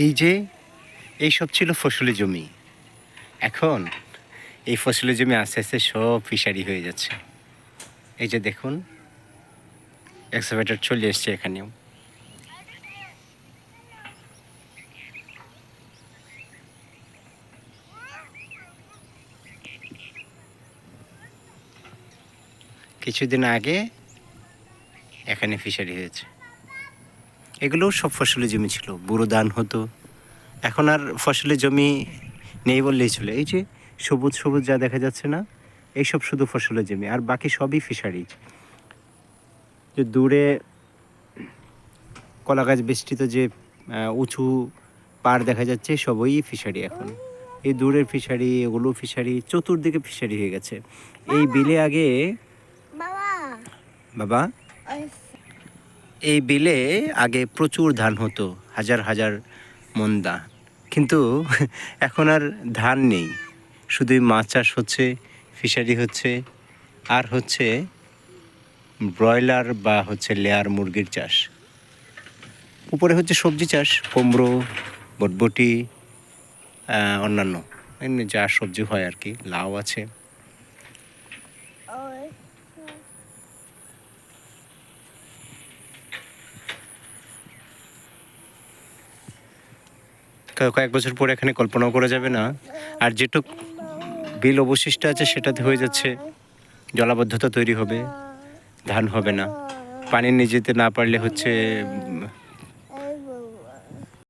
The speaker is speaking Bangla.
এই যে এইসব ছিল ফসলি জমি। এখন এই ফসলি জমি আস্তে আস্তে সব ফিশারি হয়ে যাচ্ছে। এই যে দেখুন এক্সকাভেটর চলে এসছে এখানেও। কিছুদিন আগে এখানে ফিশারি হয়েছে। এগুলোও সব ফসলের জমি ছিল। বুড়ো ধান হতো। এখন আর ফসলের জমি নেই বললেই চলে। এই যে সবুজ সবুজ যা দেখা যাচ্ছে না এইসব শুধু ফসলের জমি আর বাকি সবই ফিশারি। যে দূরে কলা গাছ বেষ্টিত যে উঁচু পাড় দেখা যাচ্ছে সবই ফিশারি এখন। এই দূরের ফিশারি এগুলো ফিশারি চতুর্দিকে ফিশারি হয়ে গেছে। এই বিলে আগে বাবা। এই বিলে আগে প্রচুর ধান হতো, হাজার হাজার মন ধান। কিন্তু এখন আর ধান নেই। শুধুই মাছ চাষ হচ্ছে, ফিশারি হচ্ছে, আর হচ্ছে ব্রয়লার বা হচ্ছে লেয়ার মুরগির চাষ। উপরে হচ্ছে সবজি চাষ, কুমড়ো, বটবটি অন্যান্য। এমনি যা সবজি হয় আর কি, লাউ আছে। কয়েক বছর পরে এখানে কল্পনাও করা যাবে না। আর যেটুক বিল অবশিষ্ট আছে, সেটাতে হয়ে যাচ্ছে, জলাবদ্ধতা তৈরি হবে, ধান হবে না। পানি নিয়ে যেতে না পারলে হচ্ছে